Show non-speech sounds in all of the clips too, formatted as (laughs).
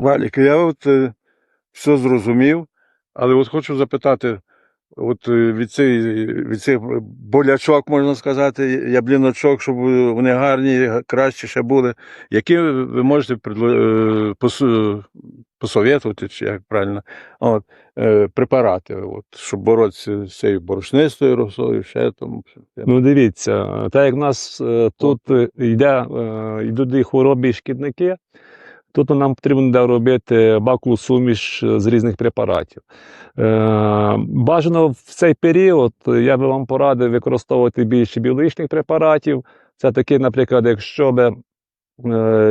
Валік, я от е, все зрозумів, але от хочу запитати, от е, від цих, від цих болячок, можна сказати, ябліночок, щоб вони гарні, кращі ще були. Які ви можете предло- е, посу- посоветувати, чи як правильно, от, е, препарати, от, щоб боротися з цією борошнистою росою, ще там. Ну, дивіться, так як в нас е, тут е, йде, е, йдуть і хвороби і шкідники, тут нам потрібно робити бакову суміш з різних препаратів. Е, Бажано в цей період я би вам порадив використовувати більше біологічних препаратів. Це такі, наприклад, якщо би е,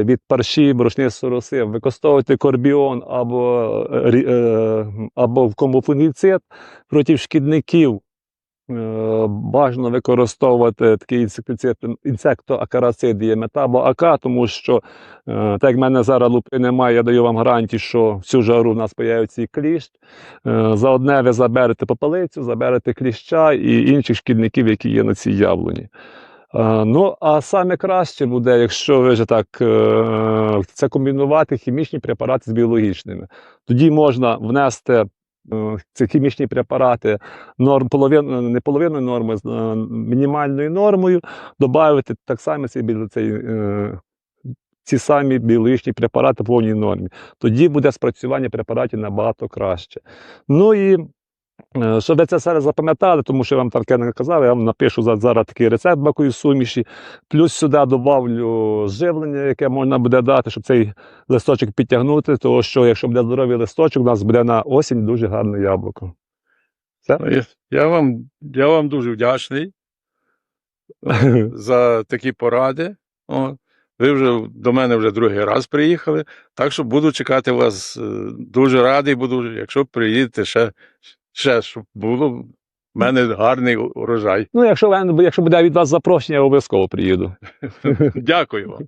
від парші, борошнистої роси, використовувати корбіон або, е, е, або комофунгіцид проти шкідників. Е, Бажано використовувати такий інсектицид, інсектоакарацид діємета або АК, тому що, е, так як в мене зараз лупи немає, я даю вам гарантію, що всю жару в нас появиться і кліщ. Е, За одне ви заберете попелицю, заберете кліща і інших шкідників, які є на цій яблуні. Ну, а саме краще буде, якщо ви вже так це комбінувати хімічні препарати з біологічними. Тоді можна внести е, ці хімічні препарати норм, половину, не половиною норми, з е, мінімальною нормою, додати так само ці, ці, е, ці самі біологічні препарати в повній нормі. Тоді буде спрацювання препаратів набагато краще. Ну і е, щоб ви це все запам'ятали, тому що я вам таке не казав, я вам напишу зараз такий рецепт бакої суміші. Плюс сюди добавлю живлення, яке можна буде дати, щоб цей листочок підтягнути, тому що якщо буде здоровий листочок, у нас буде на осінь дуже гарне яблуко. Ну, Я, я, вам, я вам дуже вдячний е, (laughs) за такі поради. О, ви вже до мене вже другий раз приїхали, так що буду чекати вас. е, Дуже радий буду, якщо приїдете ще, ще щоб було в мене гарний урожай. Ну, якщо, якщо буде від вас запрошення, я обов'язково приїду. (laughs) Дякую вам.